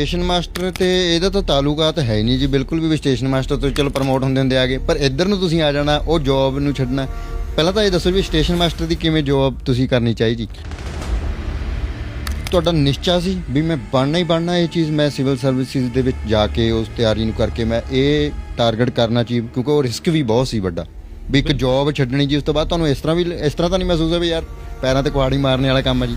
Station master ਤੇ ਇਹਦਾ ਤਾਂ ਤਾਲੁਕਾਤ ਹੈ ਨਹੀਂ ਜੀ ਬਿਲਕੁਲ ਵੀ ਸਟੇਸ਼ਨ ਮਾਸਟਰ ਤੋਂ ਚਲੋ ਪ੍ਰਮੋਟ ਹੁੰਦੇ ਹੁੰਦੇ ਆਗੇ। ਪਰ ਇੱਧਰ ਨੂੰ ਤੁਸੀਂ ਆ ਜਾਣਾ ਉਹ ਜੌਬ ਨੂੰ ਛੱਡਣਾ। ਪਹਿਲਾਂ ਤਾਂ ਇਹ ਦੱਸੋ ਵੀ ਸਟੇਸ਼ਨ ਮਾਸਟਰ ਦੀ ਕਿਵੇਂ ਜੌਬ ਤੁਸੀਂ ਕਰਨੀ ਚਾਹੀਦੀ ਤੁਹਾਡਾ ਨਿਸ਼ਚਾ ਸੀ ਵੀ ਮੈਂ ਬਣਨਾ ਹੀ ਬਣਨਾ ਇਹ ਚੀਜ਼ ਮੈਂ ਸਿਵਲ ਸਰਵਿਸਿਜ਼ ਦੇ ਵਿੱਚ ਜਾ ਕੇ ਉਸ ਤਿਆਰੀ ਨੂੰ ਕਰਕੇ ਮੈਂ ਇਹ ਟਾਰਗੇਟ ਕਰਨਾ ਚਾਹੀ ਕਿਉਂਕਿ ਉਹ ਰਿਸਕ ਵੀ ਬਹੁਤ ਸੀ ਵੱਡਾ। ਵੀ ਇੱਕ ਜੌਬ ਛੱਡਣੀ ਜੀ ਉਸ ਤੋਂ ਬਾਅਦ ਤੁਹਾਨੂੰ ਇਸ ਤਰ੍ਹਾਂ ਵੀ ਇਸ ਤਰ੍ਹਾਂ ਤਾਂ ਨਹੀਂ ਮਹਿਸੂਸ ਹੋਇਆ ਵੀ ਯਾਰ ਪੈਰਾਂ ਤੇ ਕੁਹਾੜੀ ਮਾਰਨੇ ਵਾਲਾ ਕੰਮ ਹੈ ਜੀ।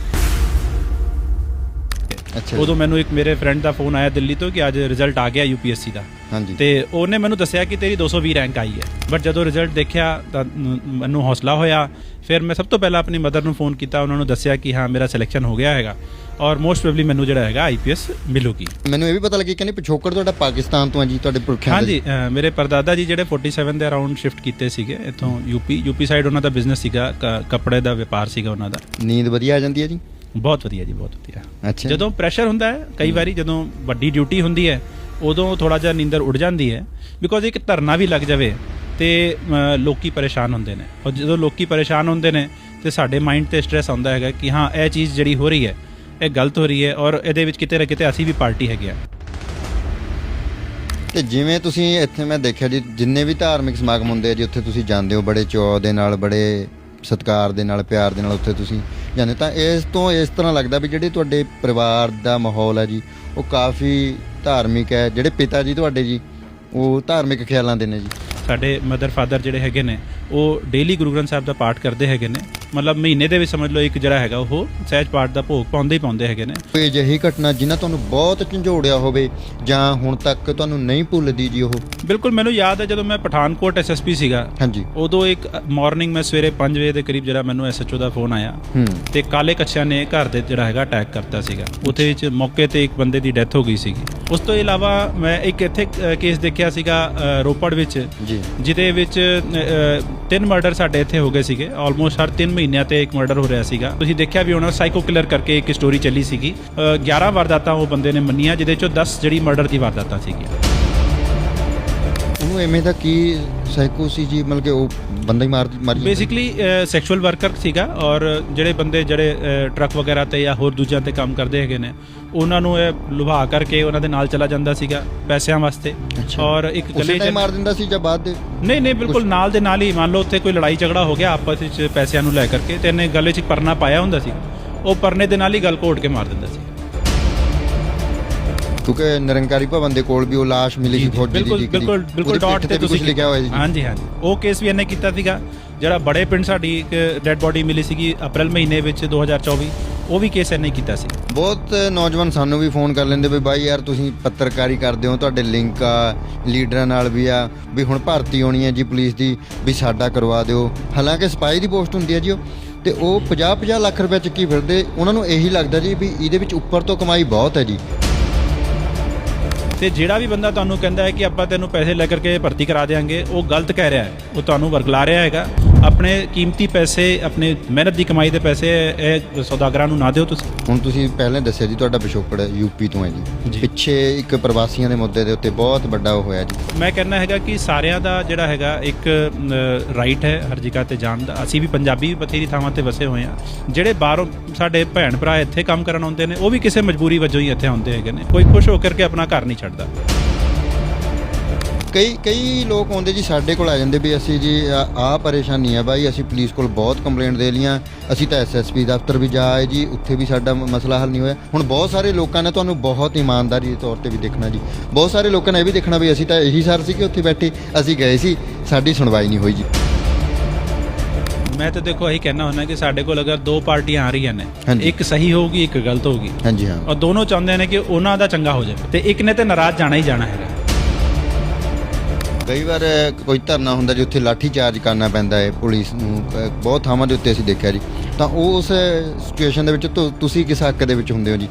ਅੱਛਾ। ਉਦੋਂ ਮੈਨੂੰ ਇੱਕ ਮੇਰੇ ਫਰੈਂਡ ਦਾ ਫੋਨ ਆਇਆ ਦਿੱਲੀ ਤੋਂ ਕਿ ਅੱਜ ਰਿਜ਼ਲਟ ਆ ਗਿਆ ਯੂਪੀਐਸਸੀ ਦਾ। ਹਾਂਜੀ। ਤੇ ਉਹਨੇ ਮੈਨੂੰ ਦੱਸਿਆ ਕਿ ਤੇਰੀ 220 ਰੈਂਕ ਆਈ ਹੈ। ਬਟ ਜਦੋਂ ਰਿਜ਼ਲਟ ਦੇਖਿਆ ਤਾਂ ਮੈਨੂੰ ਹੌਸਲਾ ਹੋਇਆ। ਫਿਰ ਮੈਂ ਸਭ ਤੋਂ ਪਹਿਲਾਂ ਆਪਣੀ ਮਦਰ ਨੂੰ ਫੋਨ ਕੀਤਾ ਉਹਨਾਂ ਨੂੰ ਦੱਸਿਆ ਕਿ ਹਾਂ ਮੇਰਾ ਸਿਲੈਕਸ਼ਨ ਹੋ ਗਿਆ ਹੈਗਾ। ਔਰ ਮੋਸਟ ਪ੍ਰੋਬਬਲੀ ਮੈਨੂੰ ਜਿਹੜਾ ਹੈਗਾ ਆਈਪੀਐਸ ਮਿਲੂਗੀ। ਮੈਨੂੰ ਇਹ ਵੀ ਪਤਾ ਲੱਗਿਆ ਕਹਿੰਦੇ ਪਿਛੋਕੜ ਤੁਹਾਡਾ ਪਾਕਿਸਤਾਨ ਤੋਂ ਆ ਜੀ ਤੁਹਾਡੇ ਪੁਰਖਿਆਂ। ਹਾਂਜੀ ਮੇਰੇ ਪਰਦਾਦਾ ਜੀ ਜਿਹੜੇ 47 ਦੇ ਅਰਾਊਂਡ ਸ਼ਿਫਟ ਕੀਤੇ ਸੀਗੇ ਇੱਥੋਂ ਯੂਪੀ ਯੂਪੀ ਸਾਈਡ ਉਹਨਾਂ ਦਾ ਬਿਜ਼ਨਸ ਸੀਗਾ ਕੱਪੜੇ ਦਾ ਵਪਾਰ ਸੀਗਾ ਉਹਨਾਂ ਦਾ। ਨੀਂਦ ਵਧੀਆ ਆ ਜਾਂਦੀ ਹੈ ਜੀ? ਬਹੁਤ ਵਧੀਆ ਜੀ ਬਹੁਤ ਵਧੀਆ। ਅੱਛਾ। ਜਦੋਂ ਪ੍ਰੈਸ਼ਰ ਹੁੰਦਾ ਹੈ ਕਈ ਵਾਰੀ ਜਦੋਂ ਵੱਡੀ ਡਿਊਟੀ ਹੁੰਦੀ ਹੈ ਉਦੋਂ ਥੋੜਾ ਜਿਹਾ ਨੀਂਦਰ ਉੱਡ ਜਾਂਦੀ ਹੈ ਬਿਕੋਜ਼ ਇੱਕ ਧਰਨਾ ਵੀ ਲੱਗ ਜਾਵੇ ਤੇ ਲੋਕੀ ਪਰੇਸ਼ਾਨ ਹੁੰਦੇ ਨੇ। ਔਰ ਜਦੋਂ ਲੋਕੀ ਪਰੇਸ਼ਾਨ ਹੁੰਦੇ ਨੇ ਤੇ ਸਾਡੇ ਮਾਈਂਡ ਤੇ ਸਟ੍ਰੈਸ ਆਉਂਦਾ ਹੈਗਾ ਕਿ ਹਾਂ ਇਹ ਚੀਜ਼ ਜਿਹੜੀ ਹੋ ਰਹੀ ਹੈ ਇਹ ਗਲਤ ਹੋ ਰਹੀ ਹੈ ਔਰ ਇਹਦੇ ਵਿੱਚ ਕਿਤੇ ਨਾ ਕਿਤੇ ਅਸੀਂ ਵੀ ਪਾਰਟੀ ਹੈਗੇ ਆ ਤੇ ਜਿਵੇਂ ਤੁਸੀਂ ਇੱਥੇ ਮੈਂ ਦੇਖਿਆ ਜੀ ਜਿੰਨੇ ਵੀ ਧਾਰਮਿਕ ਸਮਾਗਮ ਹੁੰਦੇ ਆ ਜੀ ਉੱਥੇ ਤੁਸੀਂ ਜਾਂਦੇ ਹੋ ਬੜੇ ਚਾਅ ਦੇ ਨਾਲ ਬੜੇ ਸਤਿਕਾਰ ਦੇ ਨਾਲ ਪਿਆਰ ਦੇ ਨਾਲ ਉੱਥੇ ਤੁਸੀਂ ਜਾਂਦੇ ਤਾਂ ਇਸ ਤੋਂ ਇਸ ਤਰ੍ਹਾਂ ਲੱਗਦਾ ਵੀ ਜਿਹੜੇ ਤੁਹਾਡੇ ਪਰਿਵਾਰ ਦਾ ਮਾਹੌਲ ਹੈ ਜੀ, ਉਹ ਕਾਫੀ ਧਾਰਮਿਕ ਹੈ। ਜਿਹੜੇ ਪਿਤਾ ਜੀ ਤੁਹਾਡੇ ਜੀ, ਉਹ ਧਾਰਮਿਕ ਖਿਆਲਾਂ ਦੇ ਨੇ ਜੀ। ਸਾਡੇ ਮਦਰ ਫਾਦਰ ਜਿਹੜੇ ਹੈਗੇ ਨੇ ਉਹ ਡੇਲੀ ਗੁਰੂ ਗ੍ਰੰਥ ਸਾਹਿਬ ਦਾ ਪਾਠ ਕਰਦੇ ਹੈਗੇ ਨੇ। ਮਤਲਬ ਮਹੀਨੇ ਦੇ ਵਿੱਚ ਸਮਝ ਲਓ ਇੱਕ ਜਿਹੜਾ ਹੈਗਾ ਉਹ ਸਹਿਜ ਪਾਠ ਦਾ ਭੋਗ ਪਾਉਂਦੇ ਹੀ ਪਾਉਂਦੇ ਹੈਗੇ ਨੇ। ਕੋਈ ਅਜਿਹੀ ਘਟਨਾ ਜਿਨ੍ਹਾਂ ਤੁਹਾਨੂੰ ਬਹੁਤ ਝੰਜੋੜਿਆ ਹੋਵੇ ਜਾਂ ਹੁਣ ਤੱਕ ਤੁਹਾਨੂੰ ਨਹੀਂ ਭੁੱਲਦੀ ਜੀ ਉਹ? ਬਿਲਕੁਲ ਮੈਨੂੰ ਯਾਦ ਹੈ ਜਦੋਂ ਮੈਂ ਪਠਾਨਕੋਟ ਐਸਐਸਪੀ ਸੀਗਾ। ਹਾਂਜੀ। ਉਦੋਂ ਇੱਕ ਮਾਰਨਿੰਗ ਮੈਂ ਸਵੇਰੇ 5 ਵਜੇ ਦੇ ਕਰੀਬ ਜਿਹੜਾ ਮੈਨੂੰ ਐਸਐਚਓ ਦਾ ਫੋਨ ਆਇਆ। ਤੇ ਕਾਲੇ ਕੱਛਿਆਂ ਨੇ ਘਰ ਦੇ ਜਿਹੜਾ ਹੈਗਾ ਅਟੈਕ ਕਰਤਾ ਸੀਗਾ। ਉਹਦੇ ਵਿੱਚ ਮੌਕੇ ਤੇ ਇੱਕ ਬੰਦੇ ਦੀ ਡੈਥ ਹੋ ਗਈ ਸੀਗੀ। ਉਸ ਤੋਂ ਇਲਾਵਾ ਮੈਂ ਇੱਕ ਇੱਥੇ ਕੇਸ ਦੇਖਿਆ ਸੀਗਾ ਰੋਪੜ ਵਿੱਚ। ਜੀ। ਜਿਹਦੇ ਵਿੱਚ ਤਿੰਨ ਮਰਡਰ ਸਾਡੇ ਇੱਥੇ ਹੋ ਗਏ ਸੀਗੇ। ਆਲਮੋਸਟ ਹਰ 3 ਮਹੀਨਿਆਂ ਤੇ ਇੱਕ ਮਰਡਰ ਹੋ ਰਿਹਾ ਸੀਗਾ। ਤੁਸੀਂ ਦੇਖਿਆ ਵੀ ਉਹਨਾਂ ਸਾਈਕੋ ਕਿਲਰ ਕਰਕੇ ਇੱਕ ਸਟੋਰੀ ਚੱਲੀ ਸੀਗੀ। ਅ, 11 ਵਾਰਦਾਤਾਂ ਉਹ ਬੰਦੇ ਨੇ ਮੰਨੀਆਂ ਜਿਹਦੇ ਚੋਂ 10 ਜਿਹੜੀ ਮਰਡਰ ਦੀ ਵਾਰਦਾਤਾਂ ਸੀਗੀਆਂ। ਉਹਨੂੰ ਐਵੇਂ ਦਾ ਕੀ ਸਾਈਕੋ ਸੀ ਜੀ ਮਤਲਬ ਕਿ ਉਹ ਬੰਦਾ ਹੀ ਮਾਰ ਮਾਰੀ ਜਾਂਦਾ? ਬੇਸਿਕਲੀ ਸੈਕਸ਼ੂਅਲ ਵਰਕਰ ਸੀਗਾ ਔਰ ਜਿਹੜੇ ਬੰਦੇ ਜਿਹੜੇ ਟਰੱਕ ਵਗੈਰਾ ਤੇ ਜਾਂ ਹੋਰ ਦੂਜਿਆਂ ਤੇ ਕੰਮ ਕਰਦੇ ਹੈਗੇ ਨੇ ਉਹਨਾਂ ਨੂੰ ਇਹ ਲੁਭਾ ਕਰਕੇ ਉਹਨਾਂ ਦੇ ਨਾਲ ਚਲਾ ਜਾਂਦਾ ਸੀਗਾ ਪੈਸਿਆਂ ਵਾਸਤੇ। ਅੱਛਾ। ਔਰ ਇੱਕ ਉਸੇ ਗਲੇ 'ਚ ਟਾਈਮ ਮਾਰ ਦਿੰਦਾ ਸੀ ਜਾਂ ਬਾਅਦ ਦੇ? ਨਹੀਂ ਨਹੀਂ ਬਿਲਕੁਲ ਨਾਲ ਦੇ ਨਾਲ ਹੀ। ਮੰਨ ਲਓ ਉੱਥੇ ਕੋਈ ਲੜਾਈ ਝਗੜਾ ਹੋ ਗਿਆ ਆਪਸ ਵਿੱਚ ਪੈਸਿਆਂ ਨੂੰ ਲੈ ਕਰਕੇ ਤੇ ਇਹਨੇ ਗਲੇ 'ਚ ਇੱਕ ਪਰਨਾ ਪਾਇਆ ਹੁੰਦਾ ਸੀ। ਉਹ ਪਰਨੇ ਦੇ ਨਾਲ ਹੀ ਗਲ ਘੋਟ ਕੇ ਮਾਰ ਦਿੰਦਾ ਸੀ। ਕਿਉਂਕਿ ਨਿਰੰਕਾਰੀ ਭਵਨ ਦੇ ਕੋਲ ਵੀ ਉਹ ਲਾਸ਼ ਮਿਲੀ ਸੀ ਫੌਜੀ ਦੀ ਬਿਲਕੁਲ ਬਿਲਕੁਲ ਬਿਲਕੁਲ ਡਾਟ ਤੇ ਤੁਸੀਂ ਲਿਖਿਆ ਹੋਇਆ ਜੀ। ਹਾਂਜੀ ਹਾਂਜੀ। ਉਹ ਕੇਸ ਵੀ ਇਹਨੇ ਕੀਤਾ ਸੀਗਾ ਜਿਹੜਾ ਬੜੇ ਪਿੰਡ ਸਾਡੀ ਇੱਕ ਡੈੱਡ ਬੋਡੀ ਮਿਲੀ ਸੀਗੀ ਅਪ੍ਰੈਲ ਮਹੀਨੇ ਵਿੱਚ 2024 ਉਹ ਵੀ ਕੇਸ ਇਹਨੇ ਕੀਤਾ ਸੀ। ਬਹੁਤ ਨੌਜਵਾਨ ਸਾਨੂੰ ਵੀ ਫੋਨ ਕਰ ਲੈਂਦੇ ਵੀ ਬਾਈ ਯਾਰ ਤੁਸੀਂ ਪੱਤਰਕਾਰੀ ਕਰਦੇ ਹੋ ਤੁਹਾਡੇ ਲਿੰਕ ਆ ਲੀਡਰਾਂ ਨਾਲ ਵੀ ਆ ਵੀ ਹੁਣ ਭਰਤੀ ਹੋਣੀ ਹੈ ਜੀ ਪੁਲਿਸ ਦੀ ਵੀ ਸਾਡਾ ਕਰਵਾ ਦਿਓ। ਹਾਲਾਂਕਿ ਸਪਾਈ ਦੀ ਪੋਸਟ ਹੁੰਦੀ ਹੈ ਜੀ ਉਹ। ਤੇ ਉਹ 50 50 ਲੱਖ ਰੁਪਏ ਚੱਕੀ ਫਿਰਦੇ ਉਹਨਾਂ ਨੂੰ ਇਹੀ ਲੱਗਦਾ ਜੀ ਵੀ ਇਹਦੇ ਵਿੱਚ ਉੱਪਰ ਤੋਂ ਕਮਾਈ ਬਹੁਤ ਹੈ ਜੀ। ਤੇ ਜਿਹੜਾ ਵੀ ਬੰਦਾ ਤੁਹਾਨੂੰ ਕਹਿੰਦਾ ਹੈ ਕਿ ਆਪਾਂ ਤੈਨੂੰ ਪੈਸੇ ਲੈ ਕਰਕੇ ਭਰਤੀ ਕਰਾ ਦੇਾਂਗੇ ਉਹ ਗਲਤ ਕਹਿ ਰਿਹਾ ਹੈ, ਉਹ ਤੁਹਾਨੂੰ ਵਰਗਲਾ ਰਿਹਾ ਹੈਗਾ। ਆਪਣੇ ਕੀਮਤੀ ਪੈਸੇ ਆਪਣੇ ਮਿਹਨਤ ਦੀ ਕਮਾਈ ਦੇ ਪੈਸੇ ਇਹ ਸੌਦਾਗਰਾਂ ਨੂੰ ਨਾ ਦਿਓ ਤੁਸੀਂ। ਹੁਣ ਤੁਸੀਂ ਪਹਿਲਾਂ ਦੱਸਿਆ ਜੀ ਤੁਹਾਡਾ ਪਿਛੋਕੜ ਯੂਪੀ ਤੋਂ ਹੈ ਜੀ। ਪਿੱਛੇ ਇੱਕ ਪ੍ਰਵਾਸੀਆਂ ਦੇ ਮੁੱਦੇ ਦੇ ਉੱਤੇ ਬਹੁਤ ਵੱਡਾ ਉਹ ਹੋਇਆ ਜੀ। ਮੈਂ ਕਹਿੰਦਾ ਹੈਗਾ ਕਿ ਸਾਰਿਆਂ ਦਾ ਜਿਹੜਾ ਹੈਗਾ ਇੱਕ ਰਾਈਟ ਹੈ ਹਰ ਜਗ੍ਹਾ ਤੇ ਜਾਣ ਦਾ। ਅਸੀਂ ਵੀ ਪੰਜਾਬੀ ਵੀ ਬਥੇਰੀ ਥਾਵਾਂ ਤੇ ਵਸੇ ਹੋਏ ਆ ਜਿਹੜੇ ਬਾਹਰੋਂ ਸਾਡੇ ਭੈਣ ਭਰਾ ਇੱਥੇ ਕੰਮ ਕਰਨ ਆਉਂਦੇ ਨੇ ਉਹ ਵੀ ਕਿਸੇ ਮਜਬੂਰੀ ਵਜੋਂ ਹੀ ਇੱਥੇ ਆਉਂਦੇ ਹੈਗੇ ਨੇ। ਕੋਈ ਖੁਸ਼ ਹੋ ਕਰਕੇ ਆਪਣਾ ਘਰ ਨਹੀਂ ਛੱਡਦਾ। ਕਈ ਕਈ ਲੋਕ ਆਉਂਦੇ ਜੀ ਸਾਡੇ ਕੋਲ ਆ ਜਾਂਦੇ ਵੀ ਅਸੀਂ ਜੀ ਆ ਪਰੇਸ਼ਾਨੀ ਆ ਬਾਈ ਅਸੀਂ ਪੁਲਿਸ ਕੋਲ ਬਹੁਤ ਕੰਪਲੇਂਟ ਦੇ ਲੀਆਂ ਅਸੀਂ ਤਾਂ ਐਸਐਸਪੀ ਦਫ਼ਤਰ ਵੀ ਜਾ ਆਏ ਜੀ ਉੱਥੇ ਵੀ ਸਾਡਾ ਮਸਲਾ ਹੱਲ ਨਹੀਂ ਹੋਇਆ। ਹੁਣ ਬਹੁਤ ਸਾਰੇ ਲੋਕਾਂ ਨੇ ਤੁਹਾਨੂੰ ਬਹੁਤ ਇਮਾਨਦਾਰੀ ਦੇ ਤੌਰ ਤੇ ਵੀ ਦੇਖਣਾ ਜੀ। ਬਹੁਤ ਸਾਰੇ ਲੋਕਾਂ ਨੇ ਇਹ ਵੀ ਦੇਖਣਾ ਵੀ ਅਸੀਂ ਤਾਂ ਇਹੀ ਸਰ ਸੀ ਕਿ ਉੱਥੇ ਬੈਠੇ ਅਸੀਂ ਗਏ ਸੀ ਸਾਡੀ ਸੁਣਵਾਈ ਨਹੀਂ ਹੋਈ ਜੀ। ਮੈਂ ਤਾਂ ਦੇਖੋ ਇਹੀ ਕਹਿਣਾ ਹੁੰਦਾ ਕਿ ਸਾਡੇ ਕੋਲ ਅਗਰ ਦੋ ਪਾਰਟੀਆਂ ਆ ਰਹੀਆਂ ਨੇ। ਇੱਕ ਸਹੀ ਹੋਊਗੀ ਇੱਕ ਗਲਤ ਹੋਊਗੀ। ਹਾਂਜੀ ਹਾਂ। ਔਰ ਦੋਨੋਂ ਚਾਹੁੰਦੇ ਨੇ ਕਿ ਉਹਨਾਂ ਦਾ ਚੰਗਾ ਹੋ ਜਾਵੇ। ਤੇ ਇੱਕ ਨੇ ਤੇ ਨਾਰਾਜ਼ ਜਾਣਾ ਹੀ ਜਾਣਾ ਹੈਗਾ। ਕਈ ਵਾਰ ਕੋਈ ਧਰਨਾ ਹੁੰਦਾ ਜੀ ਉੱਥੇ ਲਾਠੀ ਚਾਰਜ ਕਰਨਾ ਪੈਂਦਾ ਹੈ ਪੁਲਿਸ ਨੂੰ ਅ, ਬਹੁਤ ਥਾਵਾਂ ਦੇ ਉੱਤੇ ਅਸੀਂ ਦੇਖਿਆ ਜੀ। ਤਾਂ ਉਸ ਸਿਚੁਏਸ਼ਨ ਦੇ ਵਿੱਚ ਤੁ- ਤੁਸੀਂ ਕਿਸ ਹੱਕ ਦੇ ਵਿੱਚ ਹੁੰਦੇ ਹੋ ਜੀ?